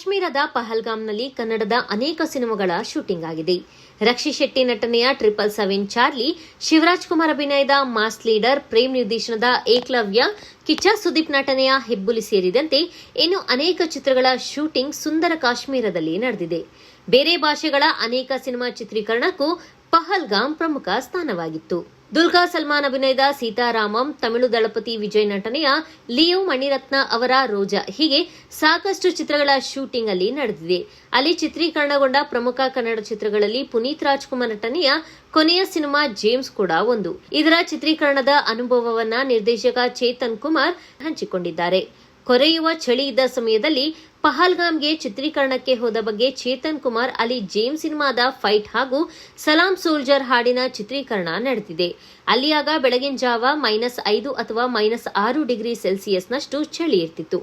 ಕಾಶ್ಮೀರದ ಪಹಲ್ಗಾಮ್ನಲ್ಲಿ ಕನ್ನಡದ ಅನೇಕ ಸಿನಿಮಾಗಳ ಶೂಟಿಂಗ್ ಆಗಿದೆ. ರಕ್ಷಿ ಶೆಟ್ಟಿ ನಟನೆಯ triple seven Charlie, Shivaraj Kumar ಅಭಿನಯದ ಮಾಸ್ ಲೀಡರ್ ಪ್ರೇಮ್ ನಿರ್ದೇಶನದ ಏಕಲವ್ಯ, ಕಿಚ್ಚ ಸುದೀಪ್ ನಟನೆಯ ಹೆಬ್ಬುಲಿ ಸೇರಿದಂತೆ ಇನ್ನು ಅನೇಕ ಚಿತ್ರಗಳ ಶೂಟಿಂಗ್ ಸುಂದರ ಕಾಶ್ಮೀರದಲ್ಲಿ ನಡೆದಿದೆ. ಬೇರೆ ಭಾಷೆಗಳ ಅನೇಕ ಸಿನಿಮಾ ಚಿತ್ರೀಕರಣಕ್ಕೂ ಪಹಲ್ಗಾಮ್ ಪ್ರಮುಖ ಸ್ಥಾನವಾಗಿತ್ತು. ದುಲ್ಕಾ ಸಲ್ಮಾನ್ ಅಭಿನಯದ ಸೀತಾರಾಮಂ, ತಮಿಳು ದಳಪತಿ ವಿಜಯ್ ನಟನೆಯ ಲಿಯೋ ಮಣಿರತ್ನ ಅವರ ರೋಜಾ. ಹೀಗೆ ಸಾಕಷ್ಟು ಚಿತ್ರಗಳ ಶೂಟಿಂಗ್ ಅಲ್ಲಿ ನಡೆದಿದೆ. ಅಲ್ಲಿ ಚಿತ್ರೀಕರಣಗೊಂಡ ಪ್ರಮುಖ ಕನ್ನಡ ಚಿತ್ರಗಳಲ್ಲಿ ಪುನೀತ್ ರಾಜ್ಕುಮಾರ್ ನಟನೆಯ ಕೊನೆಯ ಸಿನಿಮಾ ಜೇಮ್ಸ್ ಕೂಡ ಒಂದು. ಇದರ ಚಿತ್ರೀಕರಣದ ಅನುಭವವನ್ನ ನಿರ್ದೇಶಕ ಚೇತನ್ ಕುಮಾರ್ ಹಂಚಿಕೊಂಡಿದ್ದಾರೆ. ಕೊರೆಯುವ ಚಳಿ ಇದ್ದ ಸಮಯದಲ್ಲಿ ಪಹಲ್ಗಾಮ್ಗೆ ಚಿತ್ರೀಕರಣಕ್ಕೆ ಹೋದ ಬಗ್ಗೆ ಚೇತನ್ ಕುಮಾರ್ ಅಲ್ಲಿ ಜೇಮ್ ಸಿನಿಮಾದ ಫೈಟ್ ಹಾಗೂ ಸಲಾಂ ಸೋಲ್ಜರ್ ಹಾಡಿನ ಚಿತ್ರೀಕರಣ ನಡೆದಿದೆ. ಅಲ್ಲಿಯಾಗ ಬೆಳಗಿನ ಜಾವ ಮೈನಸ್ ಐದು ಅಥವಾ ಮೈನಸ್ ಆರು ಡಿಗ್ರಿ ಸೆಲ್ಸಿಯಸ್ನಷ್ಟು ಚಳಿ ಇರ್ತಿತ್ತು.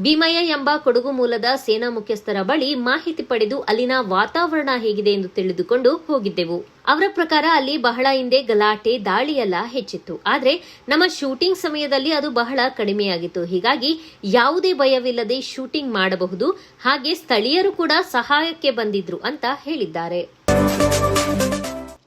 ಭೀಮಯ್ಯ ಎಂಬ ಕೊಡಗು ಮೂಲದ ಸೇನಾ ಮುಖ್ಯಸ್ಥರ ಬಳಿ ಮಾಹಿತಿ ಪಡೆದು ಅಲ್ಲಿನ ವಾತಾವರಣ ಹೇಗಿದೆ ಎಂದು ತಿಳಿದುಕೊಂಡು ಹೋಗಿದ್ದೆವು. ಅವರ ಪ್ರಕಾರ ಅಲ್ಲಿ ಬಹಳ ಹಿಂದೆ ಗಲಾಟೆ, ದಾಳಿಯೆಲ್ಲ ಹೆಚ್ಚಿತ್ತು. ಆದರೆ ನಮ್ಮ ಶೂಟಿಂಗ್ ಸಮಯದಲ್ಲಿ ಅದು ಬಹಳ ಕಡಿಮೆಯಾಗಿತ್ತು. ಹೀಗಾಗಿ ಯಾವುದೇ ಭಯವಿಲ್ಲದೆ ಶೂಟಿಂಗ್ ಮಾಡಬಹುದು ಹಾಗೆ ಸ್ಥಳೀಯರು ಕೂಡ ಸಹಾಯಕ್ಕೆ ಬಂದಿದ್ರು ಅಂತ ಹೇಳಿದ್ದಾರೆ.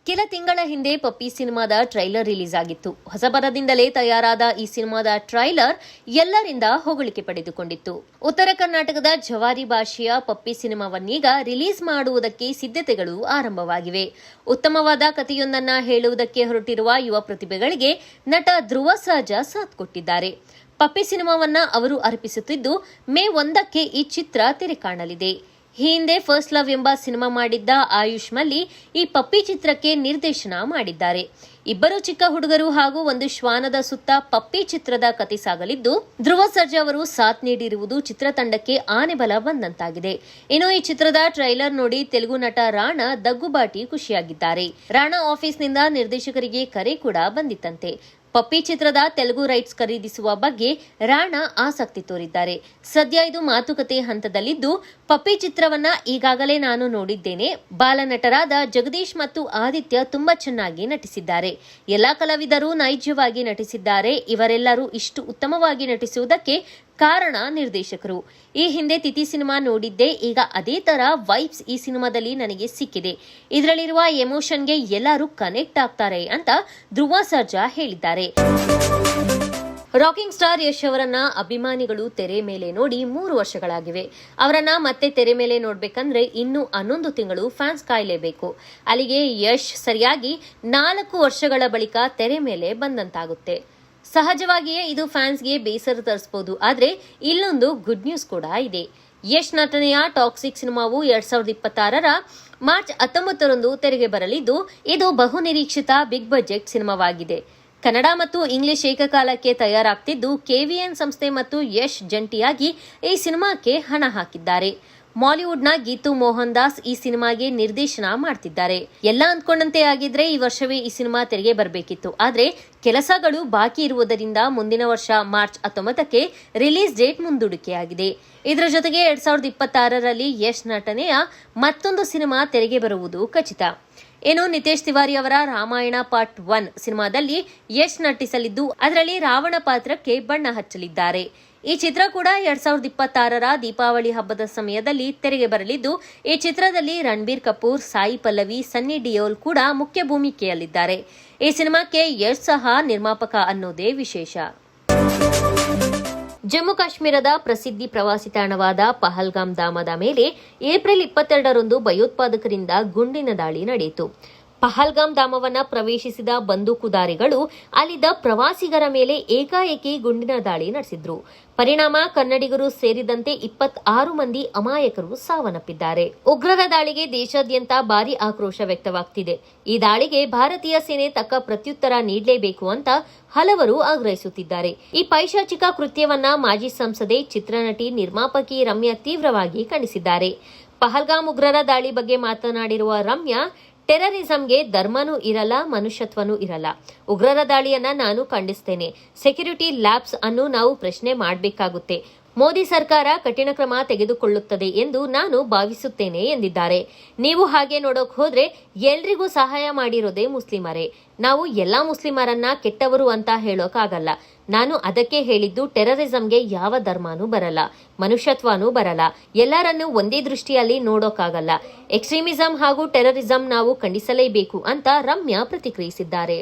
ಕೆಲ ತಿಂಗಳ ಹಿಂದೆ ಪಪ್ಪಿ ಸಿನಿಮಾದ ಟ್ರೈಲರ್ ರಿಲೀಸ್ ಆಗಿತ್ತು. ಹೊಸಬರದಿಂದಲೇ ತಯಾರಾದ ಈ ಸಿನಿಮಾದ ಟ್ರೈಲರ್ ಎಲ್ಲರಿಂದ ಹೊಗಳಿಕೆ ಪಡೆದುಕೊಂಡಿತ್ತು. ಉತ್ತರ ಕರ್ನಾಟಕದ ಜವಾರಿ ಭಾಷೆಯ ಪಪ್ಪಿ ಸಿನಿಮಾವನ್ನೀಗ ರಿಲೀಸ್ ಮಾಡುವುದಕ್ಕೆ ಸಿದ್ಧತೆಗಳು ಆರಂಭವಾಗಿವೆ. ಉತ್ತಮವಾದ ಕಥೆಯೊಂದನ್ನ ಹೇಳುವುದಕ್ಕೆ ಹೊರಟಿರುವ ಯುವ ಪ್ರತಿಭೆಗಳಿಗೆ ನಟ ಧ್ರುವ ಸಹಜ ಸಾಥ್ ಕೊಟ್ಟಿದ್ದಾರೆ. ಪಪ್ಪಿ ಸಿನಿಮಾವನ್ನ ಅವರು ಅರ್ಪಿಸುತ್ತಿದ್ದು, ಮೇ ಒಂದಕ್ಕೆ ಈ ಚಿತ್ರ ತೆರೆ ಕಾಣಲಿದೆ ಈ ಹಿಂದೆ ಫಸ್ಟ್ ಲವ್ ಎಂಬ ಸಿನಿಮಾ ಮಾಡಿದ್ದ ಆಯುಷ್ ಮಲ್ಲಿ ಈ ಪಪ್ಪಿ ಚಿತ್ರಕ್ಕೆ ನಿರ್ದೇಶನ ಮಾಡಿದ್ದಾರೆ. ಇಬ್ಬರು ಚಿಕ್ಕ ಹುಡುಗರು ಹಾಗೂ ಒಂದು ಶ್ವಾನದ ಸುತ್ತ ಪಪ್ಪಿ ಚಿತ್ರದ ಕತೆ ಸಾಗಲಿದ್ದು, ಧ್ರುವ ಸರ್ಜಾ ಅವರು ಸಾಥ್ ನೀಡಿರುವುದು ಚಿತ್ರತಂಡಕ್ಕೆ ಆನೆ ಬಲ ಬಂದಂತಾಗಿದೆ. ಇನ್ನು ಈ ಚಿತ್ರದ ಟ್ರೈಲರ್ ನೋಡಿ ತೆಲುಗು ನಟ ರಾಣಾ ದಗ್ಗುಬಾಟಿ ಖುಷಿಯಾಗಿದ್ದಾರೆ. ರಾಣಾ ಆಫೀಸ್ನಿಂದ ನಿರ್ದೇಶಕರಿಗೆ ಕರೆ ಕೂಡ ಬಂದಿತ್ತಂತೆ. ಪಪ್ಪಿ ಚಿತ್ರದ ತೆಲುಗು ರೈಟ್ಸ್ ಖರೀದಿಸುವ ಬಗ್ಗೆ ರಾಣಾ ಆಸಕ್ತಿ ತೋರಿದ್ದಾರೆ. ಸದ್ಯ ಇದು ಮಾತುಕತೆ ಹಂತದಲ್ಲಿದ್ದು, ಪಪ್ಪಿ ಚಿತ್ರವನ್ನ ಈಗಾಗಲೇ ನಾನು ನೋಡಿದ್ದೇನೆ. ಬಾಲನಟರಾದ ಜಗದೀಶ್ ಮತ್ತು ಆದಿತ್ಯ ತುಂಬಾ ಚೆನ್ನಾಗಿ ನಟಿಸಿದ್ದಾರೆ. ಎಲ್ಲಾ ಕಲಾವಿದರು ನೈಜವಾಗಿ ನಟಿಸಿದ್ದಾರೆ. ಇವರೆಲ್ಲರೂ ಇಷ್ಟು ಉತ್ತಮವಾಗಿ ನಟಿಸುವುದಕ್ಕೆ ಕಾರಣ ನಿರ್ದೇಶಕರು. ಈ ಹಿಂದೆ ತಿಥಿ ಸಿನಿಮಾ ನೋಡಿದ್ದೆ, ಈಗ ಅದೇ ತರ ವೈಬ್ಸ್ ಈ ಸಿನಿಮಾದಲ್ಲಿ ನನಗೆ ಸಿಕ್ಕಿದೆ. ಇದರಲ್ಲಿರುವ ಎಮೋಷನ್ಗೆ ಎಲ್ಲರೂ ಕನೆಕ್ಟ್ ಆಗ್ತಾರೆ ಅಂತ ಧ್ರುವ ಸರ್ಜಾ ಹೇಳಿದ್ದಾರೆ. ರಾಕಿಂಗ್ ಸ್ಟಾರ್ ಯಶ್ ಅವರನ್ನ ಅಭಿಮಾನಿಗಳು ತೆರೆ ಮೇಲೆ ನೋಡಿ ಮೂರು ವರ್ಷಗಳಾಗಿವೆ. ಅವರನ್ನ ಮತ್ತೆ ತೆರೆ ಮೇಲೆ ನೋಡ್ಬೇಕಂದ್ರೆ ಇನ್ನು ಹನ್ನೊಂದು ತಿಂಗಳು ಫ್ಯಾನ್ಸ್ ಕಾಯಲೇಬೇಕು. ಅಲ್ಲಿಗೆ ಯಶ್ ಸರಿಯಾಗಿ ನಾಲ್ಕು ವರ್ಷಗಳ ಬಳಿಕ ತೆರೆ ಮೇಲೆ ಬಂದಂತಾಗುತ್ತೆ. ಸಹಜವಾಗಿಯೇ ಇದು ಫ್ಯಾನ್ಸ್ಗೆ ಬೇಸರ ತರಿಸಬಹುದು ಆದರೆ ಇಲ್ಲೊಂದು ಗುಡ್ ನ್ಯೂಸ್ ಕೂಡ ಇದೆ. ಯಶ್ ನಟನೆಯ ಟಾಕ್ಸಿಕ್ ಸಿನಿಮಾವು ಎರಡ್ ಸಾವಿರದ ಇಪ್ಪತ್ತಾರರ ಮಾರ್ಚ್ ಹತ್ತೊಂಬತ್ತರಂದು ತೆರೆಗೆ ಬರಲಿದ್ದು, ಇದು ಬಹುನಿರೀಕ್ಷಿತ ಬಿಗ್ ಬಜೆಟ್ ಸಿನಿಮಾವಾಗಿದೆ. ಕನ್ನಡ ಮತ್ತು ಇಂಗ್ಲಿಷ್ ಏಕಕಾಲಕ್ಕೆ ತಯಾರಾಗ್ತಿದ್ದು, ಕೆವಿಎನ್ ಸಂಸ್ಥೆ ಮತ್ತು ಯಶ್ ಜಂಟಿಯಾಗಿ ಈ ಸಿನಿಮಾಕ್ಕೆ ಹಣ ಹಾಕಿದ್ದಾರೆ. ಮಾಲಿವುಡ್ನ ಗೀತು ಮೋಹನ್ ದಾಸ್ ಈ ಸಿನಿಮಾಗೆ ನಿರ್ದೇಶನ ಮಾಡ್ತಿದ್ದಾರೆ. ಎಲ್ಲ ಅಂದ್ಕೊಂಡಂತೆ ಆಗಿದ್ರೆ ಈ ವರ್ಷವೇ ಈ ಸಿನಿಮಾ ತೆರೆಗೆ ಬರಬೇಕಿತ್ತು. ಆದ್ರೆ ಕೆಲಸಗಳು ಬಾಕಿ ಇರುವುದರಿಂದ ಮುಂದಿನ ವರ್ಷ ಮಾರ್ಚ್ ಹತ್ತೊಂಬತ್ತಕ್ಕೆ ರಿಲೀಸ್ ಡೇಟ್ ಮುಂದೂಡಿಕೆಯಾಗಿದೆ. ಇದರ ಜೊತೆಗೆ ಎರಡ್ ಸಾವಿರದ ಇಪ್ಪತ್ತಾರರಲ್ಲಿ ಯಶ್ ನಟನೆಯ ಮತ್ತೊಂದು ಸಿನಿಮಾ ತೆರೆಗೆ ಬರುವುದು ಖಚಿತ. ಏನು, ನಿತೇಶ್ ತಿವಾರಿ ಅವರ ರಾಮಾಯಣ ಪಾರ್ಟ್ ಒನ್ ಸಿನಿಮಾದಲ್ಲಿ ಯಶ್ ನಟಿಸಲಿದ್ದು, ಅದರಲ್ಲಿ ರಾವಣ ಪಾತ್ರಕ್ಕೆ ಬಣ್ಣ ಹಚ್ಚಲಿದ್ದಾರೆ. ಈ ಚಿತ್ರ ಕೂಡ ಎರಡ್ ಸಾವಿರದ ಇಪ್ಪತ್ತಾರರ ದೀಪಾವಳಿ ಹಬ್ಬದ ಸಮಯದಲ್ಲಿ ತೆರೆಗೆ ಬರಲಿದ್ದು, ಈ ಚಿತ್ರದಲ್ಲಿ ರಣಬೀರ್ ಕಪೂರ್, ಸಾಯಿ ಪಲ್ಲವಿ, ಸನ್ನಿ ಡಿಯೋಲ್ ಕೂಡ ಮುಖ್ಯ ಭೂಮಿಕೆಯಲ್ಲಿದ್ದಾರೆ. ಈ ಸಿನಿಮಾಕ್ಕೆ ಯಶ್ ಸಹ ನಿರ್ಮಾಪಕ ಅನ್ನೋದೇ ವಿಶೇಷ. ಜಮ್ಮು ಕಾಶ್ಮೀರದ ಪ್ರಸಿದ್ಧಿ ಪ್ರವಾಸಿ ತಾಣವಾದ ಪಹಲ್ಗಾಮ್ ಧಾಮದ ಮೇಲೆ ಏಪ್ರಿಲ್ ಇಪ್ಪತ್ತೆರಡರಂದು ಭಯೋತ್ಪಾದಕರಿಂದ ಗುಂಡಿನ ದಾಳಿ ನಡೆಯಿತು. ಪಹಲ್ಗಾಮ್ ಧಾಮವನ್ನು ಪ್ರವೇಶಿಸಿದ ಬಂದೂಕುದಾರಿಗಳು ಅಲ್ಲಿದ್ದ ಪ್ರವಾಸಿಗರ ಮೇಲೆ ಏಕಾಏಕಿ ಗುಂಡಿನ ದಾಳಿ ನಡೆಸಿದ್ರು. ಪರಿಣಾಮ ಕನ್ನಡಿಗರು ಸೇರಿದಂತೆ ಇಪ್ಪತ್ತಾರು ಮಂದಿ ಅಮಾಯಕರು ಸಾವನ್ನಪ್ಪಿದ್ದಾರೆ. ಉಗ್ರರ ದಾಳಿಗೆ ದೇಶಾದ್ಯಂತ ಭಾರಿ ಆಕ್ರೋಶ ವ್ಯಕ್ತವಾಗ್ತಿದೆ. ಈ ದಾಳಿಗೆ ಭಾರತೀಯ ಸೇನೆ ತಕ್ಕ ಪ್ರತ್ಯುತ್ತರ ನೀಡಲೇಬೇಕು ಅಂತ ಹಲವರು ಆಗ್ರಹಿಸುತ್ತಿದ್ದಾರೆ. ಈ ಪೈಶಾಚಿಕ ಕೃತ್ಯವನ್ನ ಮಾಜಿ ಸಂಸದೆ, ಚಿತ್ರನಟಿ ನಿರ್ಮಾಪಕಿ ರಮ್ಯಾ ತೀವ್ರವಾಗಿ ಖಂಡಿಸಿದ್ದಾರೆ. ಪಹಲ್ಗಾಮ್ ಉಗ್ರರ ದಾಳಿ ಬಗ್ಗೆ ಮಾತನಾಡಿರುವ ರಮ್ಯಾ ಟೆರರಿಸಂಗೆ ಧರ್ಮನೂ ಇರಲ್ಲ, ಮನುಷ್ಯತ್ವನೂ ಇರಲ್ಲ. ಉಗ್ರರ ದಾಳಿಯನ್ನ ನಾನು ಖಂಡಿಸ್ತೇನೆ. ಸೆಕ್ಯೂರಿಟಿ ಲ್ಯಾಬ್ಸ್ ಅನ್ನು ನಾವು ಪ್ರಶ್ನೆ ಮಾಡಬೇಕಾಗುತ್ತೆ. ಮೋದಿ ಸರ್ಕಾರ ಕಠಿಣ ಕ್ರಮ ತೆಗೆದುಕೊಳ್ಳುತ್ತದೆ ಎಂದು ನಾನು ಭಾವಿಸುತ್ತೇನೆ ಎಂದಿದ್ದಾರೆ. ನೀವು ಹಾಗೆ ನೋಡೋಕ್ ಹೋದ್ರೆ ಎಲ್ರಿಗೂ ಸಹಾಯ ಮಾಡಿರೋದೇ ಮುಸ್ಲಿಮರೇ. ನಾವು ಎಲ್ಲಾ ಮುಸ್ಲಿಮರನ್ನ ಕೆಟ್ಟವರು ಅಂತ ಹೇಳೋಕ್ಕಾಗಲ್ಲ ನಾನು ಅದಕ್ಕೆ ಹೇಳಿದ್ದು ಟೆರರಿಸಂಗೆ ಯಾವ ಧರ್ಮನೂ ಬರಲ್ಲ, ಮನುಷ್ಯತ್ವನೂ ಬರಲ್ಲ. ಎಲ್ಲರನ್ನೂ ಒಂದೇ ದೃಷ್ಟಿಯಲ್ಲಿ ನೋಡೋಕ್ಕಾಗಲ್ಲ ಎಕ್ಸ್ಟ್ರೀಮಿಸಂ ಹಾಗೂ ಟೆರರಿಸಂ ನಾವು ಖಂಡಿಸಲೇಬೇಕು ಅಂತ ರಮ್ಯಾ ಪ್ರತಿಕ್ರಿಯಿಸಿದ್ದಾರೆ.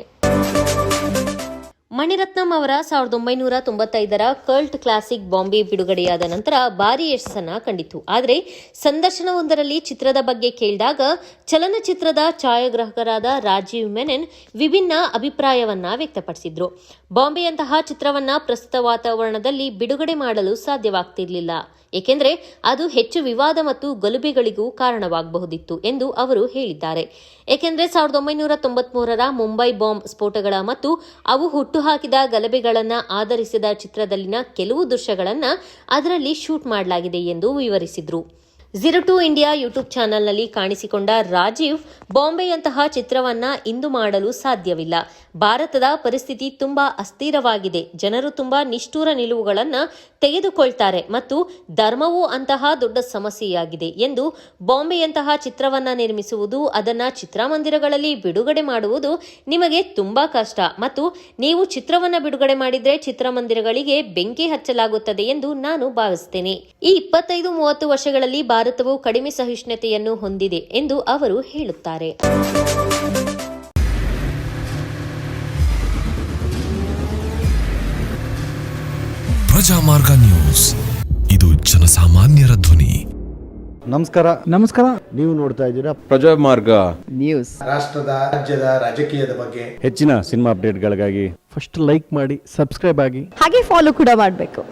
ಮಣಿರತ್ನಂ ಅವರ ಸಾವಿರದ ಒಂಬೈನೂರ ತೊಂಬತ್ತೈದರ ಕಲ್ಟ್ ಕ್ಲಾಸಿಕ್ ಬಾಂಬೆ ಬಿಡುಗಡೆಯಾದ ನಂತರ ಭಾರಿ ಯಶಸ್ಸನ್ನ ಕಂಡಿತು ಆದರೆ ಸಂದರ್ಶನವೊಂದರಲ್ಲಿ ಚಿತ್ರದ ಬಗ್ಗೆ ಕೇಳಿದಾಗ ಚಲನಚಿತ್ರದ ಛಾಯಾಗ್ರಾಹಕರಾದ ರಾಜೀವ್ ಮೆನನ್ ವಿಭಿನ್ನ ಅಭಿಪ್ರಾಯವನ್ನ ವ್ಯಕ್ತಪಡಿಸಿದ್ರು. ಬಾಂಬೆಯಂತಹ ಚಿತ್ರವನ್ನ ಪ್ರಸ್ತುತ ವಾತಾವರಣದಲ್ಲಿ ಬಿಡುಗಡೆ ಮಾಡಲು ಸಾಧ್ಯವಾಗ್ತಿರಲಿಲ್ಲ. ಏಕೆಂದರೆ ಅದು ಹೆಚ್ಚು ವಿವಾದ ಮತ್ತು ಗಲುಬೆಗಳಿಗೂ ಕಾರಣವಾಗಬಹುದಿತ್ತು ಎಂದು ಅವರು ಹೇಳಿದ್ದಾರೆ. ಏಕೆಂದರೆ ಸಾವಿರದ ಒಂಬೈನೂರ ತೊಂಬತ್ಮೂರರ ಮುಂಬೈ ಬಾಂಬ್ ಸ್ಫೋಟಗಳ ಮತ್ತು ಅವು ಹುಟ್ಟುಹಾಕಿದ ಗಲಭೆಗಳನ್ನು ಆಧರಿಸಿದ ಚಿತ್ರದಲ್ಲಿನ ಕೆಲವು ದೃಶ್ಯಗಳನ್ನು ಅದರಲ್ಲಿ ಶೂಟ್ ಮಾಡಲಾಗಿದೆ ಎಂದು ವಿವರಿಸಿದ್ರು. ಝೀರೋ ಟು ಇಂಡಿಯಾ ಯೂಟ್ಯೂಬ್ ಚಾನೆಲ್ನಲ್ಲಿ ಕಾಣಿಸಿಕೊಂಡ ರಾಜೀವ್, ಬಾಂಬೆಯಂತಹ ಚಿತ್ರವನ್ನ ಇಂದು ಮಾಡಲು ಸಾಧ್ಯವಿಲ್ಲ. ಭಾರತದ ಪರಿಸ್ಥಿತಿ ತುಂಬಾ ಅಸ್ಥಿರವಾಗಿದೆ. ಜನರು ತುಂಬಾ ನಿಷ್ಠೂರ ನಿಲುವುಗಳನ್ನು ತೆಗೆದುಕೊಳ್ತಾರೆ ಮತ್ತು ಧರ್ಮವು ಅಂತಹ ದೊಡ್ಡ ಸಮಸ್ಯೆಯಾಗಿದೆ ಎಂದು ಬಾಂಬೆಯಂತಹ ಚಿತ್ರವನ್ನ ನಿರ್ಮಿಸುವುದು, ಅದನ್ನ ಚಿತ್ರಮಂದಿರಗಳಲ್ಲಿ ಬಿಡುಗಡೆ ಮಾಡುವುದು ನಿಮಗೆ ತುಂಬಾ ಕಷ್ಟ. ಮತ್ತು ನೀವು ಚಿತ್ರವನ್ನ ಬಿಡುಗಡೆ ಮಾಡಿದ್ರೆ ಚಿತ್ರಮಂದಿರಗಳಿಗೆ ಬೆಂಕಿ ಹಚ್ಚಲಾಗುತ್ತದೆ ಎಂದು ನಾನು ಭಾವಿಸ್ತೇನೆ. ಈ ಇಪ್ಪತ್ತೈದು ಮೂವತ್ತು ವರ್ಷಗಳಲ್ಲಿ ಭಾರತವು ಕಡಿಮೆ ಸಹಿಷ್ಣುತೆಯನ್ನು ಹೊಂದಿದೆ ಎಂದು ಅವರು ಹೇಳುತ್ತಾರೆ. ಪ್ರಜಾಮಾರ್ಗ ನ್ಯೂಸ್. ಇದು ಜನಸಾಮಾನ್ಯರ ಧ್ವನಿ. ನಮಸ್ಕಾರ. ನಮಸ್ಕಾರ. ನೀವು ನೋಡ್ತಾ ಇದ್ದೀರಾ ಪ್ರಜಾಮಾರ್ಗ ನ್ಯೂಸ್. ರಾಷ್ಟ್ರದ ರಾಜ್ಯದ ರಾಜಕೀಯದ ಬಗ್ಗೆ. ಹೆಚ್ಚಿನ ಸಿನಿಮಾ ಅಪ್ಡೇಟ್ಗಳಿಗಾಗಿ ಫಸ್ಟ್ ಲೈಕ್ ಮಾಡಿ ಸಬ್ಸ್ಕ್ರೈಬ್ ಆಗಿ. ಹಾಗೆ ಫಾಲೋ ಕೂಡ ಮಾಡಬೇಕು.